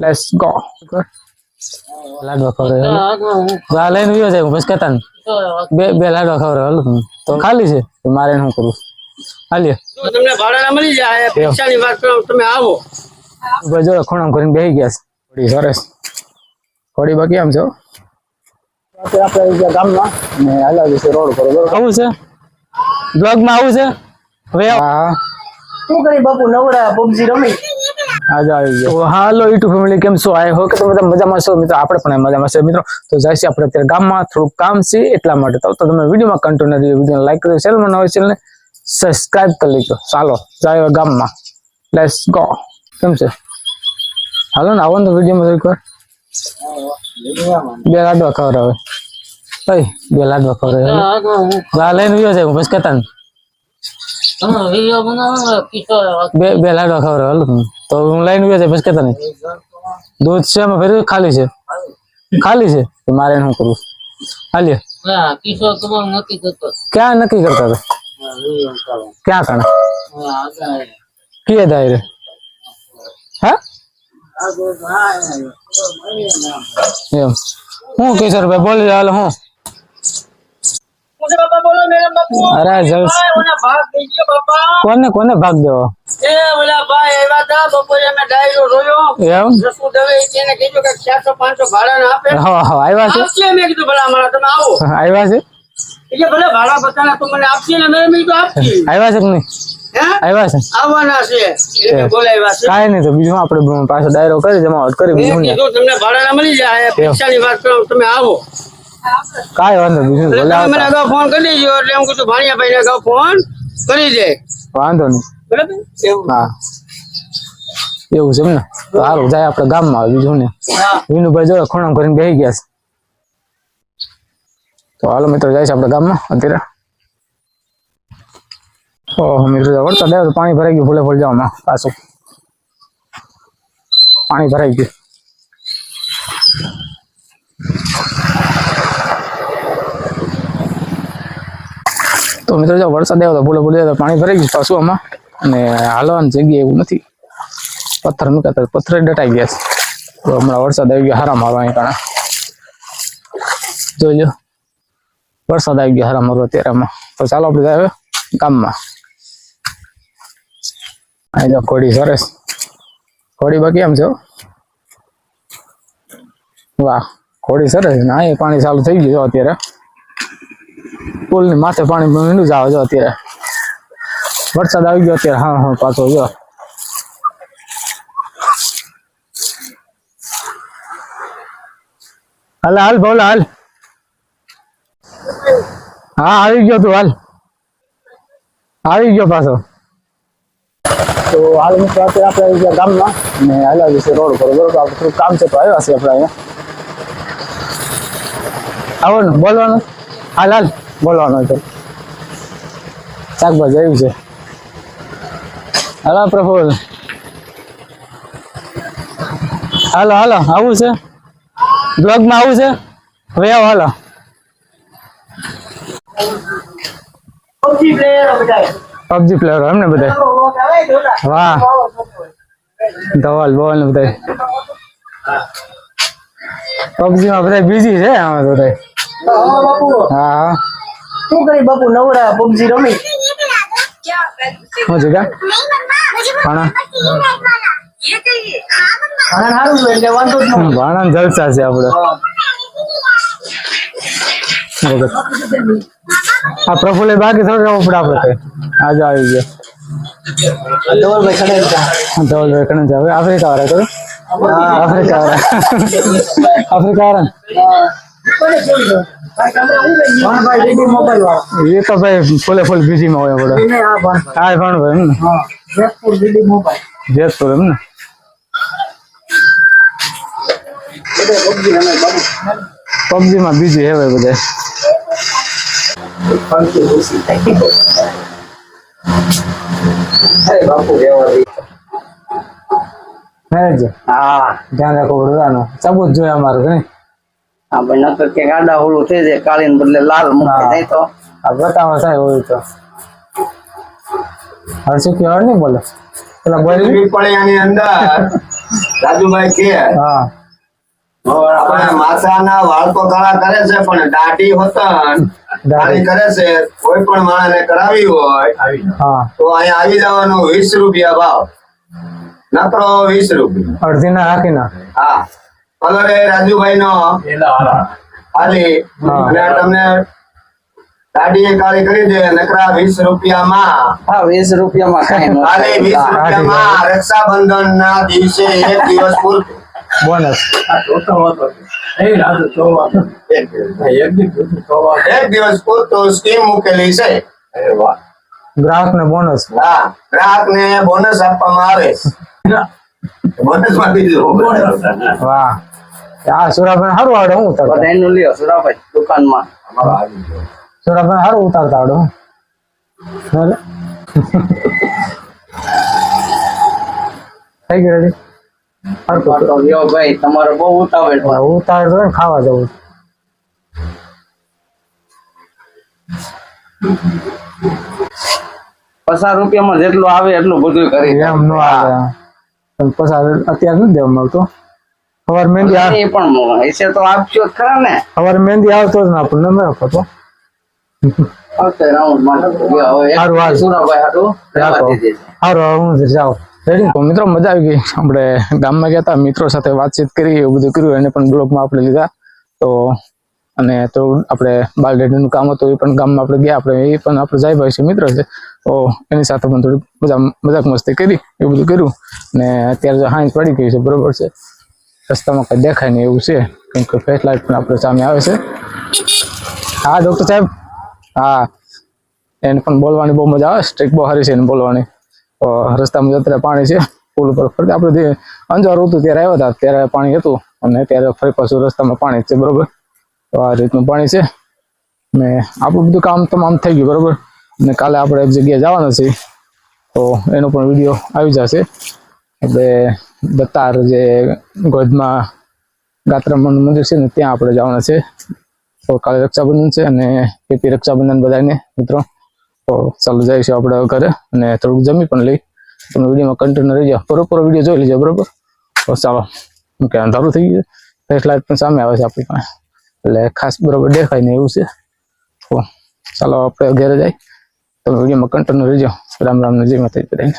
Let's go. લાડવા ખવડાવે આ લઈને વિયો જાય બસ કહેતા ને. બે બે લાડવા ખવડાવે તમે. તો ખાલી છે? મારે શું કરું હાલીએ. જો તમને ભાડાના મળી જાય પૈસાની વાત કરો તમે આવો. ઊભા જો ખૂણામ કરીને બેહી ગયા છે. થોડી સરસ થોડી બાકી આમ છો આપણે ગયા ગામમાં. ને હાલા છે રોડ પર બરોબર. આવું છે? બ્લોગમાં આવું છે? હવે હા. શું કરી બાપુ? નવરા પબજી રમી? આજે આવી ગયા. તો હાલો યુટ્યુબ ફેમિલી કેમ છો? આઈ હો કે તમે બધા મજામાં છો મિત્રો આપણે પણ મજામાં છે મિત્રો તો જાય છે આપણે અત્યારે ગામમાં થોડુંક કામ છે એટલા માટે. તો તમે વિડીયોમાં કન્ટિન્યુ રહી વીડિયો લાઈક કરી ચેનલમાં નવા ચેનલને સબસ્ક્રાઇબ કરી લેજો. ચાલો જાય ગામમાં. લેટ્સ ગો કેમ છે? હાલો ને આવો ને વિડીયોમાં એક વાર. બે લાડવા ખવડાવે. ભાઈ બે લાડવા ખવડાવે. આ લઈને જાય બસ કહેતા ને વીડિયો બનાવો કિશોર બે બે લાડવા ખવડાવે હાલો તમે. તો હું લઈને વિયો જાય બસ કહેતા નહીં દૂધ છે એમાં ફેર ખાલી છે ખાલી છે તો મારે શું કરવું હાલીએ કિશોર તમારું નક્કી કરતો ક્યાં નક્કી અરે જલસ ઓલા ભાગ દઈ ગયો બાપા. કોને કોને ભાગ દેવો એ ઓલા ભાઈ આવ્યા હતા બપોરે અમે ડાયરો રોયો. એમ જસુ દવે એને કીધું કે ચારસો પાંચસો ભાડા આપે. હા હા આવ્યા છે? આપશે મેં કીધું ભલા મારા તમે આવો. આવ્યા છે? એ ભલે ભાડા બધાના તો મને આપશે ને મેં કીધું આપશે. આવ્યા છે કે નહીં? આવ્યા છે? આવવાના છે. એને બોલાવ્યા છે. કાંઈ નહીં તો બીજું આપણે પાછો ડાયરો કરી જમાવટ કરી બીજું ને તમને ભાડા મળી જાય પૈસાની વાત કરો તમે આવો. કાંઈ વાંધો બીજું ભલે તમે મને અગાઉ ફોન કરી દેજો એટલે હું કીધું ભાણિયાભાઈ ને અગાઉ ફોન કરી દે. વાંધો નહીં. બરાબર? એવું. હા. એવું છે એમ ને? તો સારું જાય આપણે ગામમાં આવે બીજું ને. હા. વિનુભાઈ જોડે ખૂણામ કરીને બેસી ગયા છે. તો હાલો મિત્રો જાય છે આપણે ગામમાં અત્યારે. ઓહો મિત્રો વરસાદ આવ્યો તો પાણી ભરાઈ ગયું ભૂલે ભૂલ જવામાં પાછું. પાણી ભરાઈ ગયું. તો મિત્રો જો વરસાદ આવ્યો તો ભૂલે ભૂલે તો પાણી ભરાઈ ગયું પાછું આમાં. અને હાલવાની જગ્યા એવું નથી. પથ્થર મૂકાતા પથ્થર ડટાઈ ગયા છે. તો હમણાં વરસાદ આવી ગયો હારા મારવા અહીં કારણે. લો. વરસાદ આવી ગયો હારા મારવા અત્યારે આમાં. તો ચાલો આપણે આવ્યો ગામમાં. અહીં જો ઘોડી સરસ ઘોડી બાકી એમ છો વાહ, ઘોડી સરસ ને? અહીં પાણી ચાલુ થઈ ગયું અત્યારે. પુલની માથે પાણી મીંડું જ આવે જો અત્યારે. વરસાદ આવી ગયો અત્યારે હા હા પાછો જો. હાલ હાલ બોલ હાલ. હા આવી ગયો તું હાલ. આવી ગયો પાછો. તો હાલ મિત્રો અત્યારે આપણે આવી ગયા ગામમાં ને હાલ્યા જશે રોડ પર બરોબર આપણે થોડું કામ છે તો આવ્યા છે આપણે અહીંયા. આવો ને બોલવાનું. હાલ હાલ. બોલવાનું છે. શાકભાજી આવ્યું છે. હાલો પ્રફુલ હાલો હાલો, આવું છે? બ્લોગમાં આવું છે? હવે આવો, હાલો. પબજી પ્લેયર એમ ને બધા વાહ. ધવલ, બોલ ને બધા પબજી માં બધા બીજી છે આમાં બધા હા. શું કરી બાપુ? નવરા પબજી રમી? શું છે કા ભાણા હા સારું છે એટલે વાંધો જ નહીં ભાણા જલસા છે આપડે આ પ્રફુલ્લે બાકી થોડું પડે આપણે કઈ. આજે આવી ગયા. ધવલભાઈ ખડે ધવલભાઈ કણે હવે આફ્રિકા વાળા કરો આફ્રિકા વાળા આફ્રિકા વાળા વાળા એ તો ભાઈ ફૂલે ફૂલ બીજી માં હોય પડે એને આ ભાન હા પણ ભાઈ એમ ને? જેતપુર એમ ને? બધે પબજી રમે બાપુ પબજી માં બીજી હે ભાઈ બધા. હા ધ્યાન રાખવું પડે સબૂત જોઈએ અમારું કે નહીં નકર કે ગાડા હોળું થઈ જાય કાળી બદલે લાલ મૂકી હા. તો? આ બતાવો સાહેબ હોય તો. હર્ષિક કહેવાય નહીં બોલે? પેલા બોલ પડે અંદર. રાજુભાઈ કે હા. આપણે માથાના વાળ તો કાળા કરે છે પણ દાઢી હોતન. ખાલી કરે છે કોઈ પણ માણસને કરાવી હોય હા. તો અહીંયા આવી જવાનો વીસ રૂપિયા ભાવ. નકરો વીસ રૂપિયા. અડધી ના હાકી ના હા. કલર એ રાજુભાઈ નો ખાલી અને તમને દાઢી કાળી કરી દે નકરા વીસ રૂપિયામાં. હા વીસ રૂપિયામાં કઈ ન ખાલી વીસ. રૂપિયામાં રક્ષાબંધન ના દિવસે એક દિવસ પૂરતો બોનસ. એક દિવસ. પૂરતો સ્કીમ મૂકેલી છે. ગ્રાહક ને બોનસ. હા ગ્રાહક ને બોનસ આપવામાં આવે. બોનસમાં બીજું વાહ. આ સુરાભાઈ સારું આવડે હું ઉતારતા બધાયનું લ્યો સુરાભાઈ દુકાનમાં. સુરાભાઈ સારું ઉતારતા આવડે બરાબર? થઈ ગયું રેડી તો લ્યો ભાઈ તમારે બહુ ઉતાવળ હોય. તો ને ખાવા જવું. પચાસ રૂપિયામાં જેટલું આવે એટલું બધું કરી એમ નો આવે. પછી અત્યારે નથી દેવા મળતો સવાર મહેંદી એ પણ એસે તો આપજો ખરા ને. સવાર મહેંદી આવતો જ ના આપણને ન આપતો આવશે રાઉન્ડમાં હારું, હારું. સુરાભાઈ. દીધી. સારું હું જાઉં. રેડી તો મિત્રો મજા આવી ગઈ. આપણે ગામમાં ગયા હતા મિત્રો સાથે વાતચીત કરી એવું બધું કર્યું એને પણ બ્લોગમાં આપણે લીધા. તો અને તો આપણે બાલડેડીનું કામ હતું એ પણ ગામમાં આપણે ગયા. આપણે એ પણ આપણે જાય ભાઈ છે મિત્ર છે. તો એની સાથે પણ થોડી મજા મજાક મસ્તી કરી એવું બધું કર્યું. ને અત્યારે હાંજ પડી ગઈ છે બરોબર છે. રસ્તામાં કંઈ દેખાય નહીં એવું છે. કેમ કે લાઇટ પણ આપણે સામે આવે છે. હા ડૉક્ટર સાહેબ? હા. એને પણ બોલવાની બહુ મજા આવે સ્ટ્રીક બહુ સારી છે એને બોલવાની. રસ્તામાં જતા પાણી છે, પુલ ઉપર ફરતે આપણે અંજાર હતું ત્યારે આવ્યા હતા, ત્યારે પાણી હતું. અને ત્યારે ફરી પાછું રસ્તામાં પાણી છે, બરોબર? તો આ રીતનું પાણી છે. ને આપણું બધું કામ તમામ થઈ ગયું, બરોબર? ને કાલે આપણે એક જગ્યાએ જવાના છે તો એનો પણ વીડિયો આવી જશે. એટલે દત્તાર જે ગોધમાં ગાત્રામણ મંદિર છે ને, ત્યાં આપણે જવાના છે. તો કાલે રક્ષાબંધન છે અને હેપી રક્ષાબંધન બધાને મિત્રો. તો ચાલો જઈશું આપણે ઘરે અને થોડુંક જમી પણ લઈ. તમે વિડીયોમાં કન્ટિન્યુ રહી જાઓ પૂરો વીડિયો જોઈ લેજો, બરોબર? તો ચાલો, હું કે અંધારું થઈ ગયું ફ્લેશ લાઇટ પણ સામે આવે છે આપણી પાસે. એટલે ખાસ બરોબર દેખાય ને એવું છે. તો ચાલો આપણે ઘરે જાય તમે વિડીયોમાં કન્ટિન્યુ રહી જાઓ રામ રામ ને જય માતા કરીને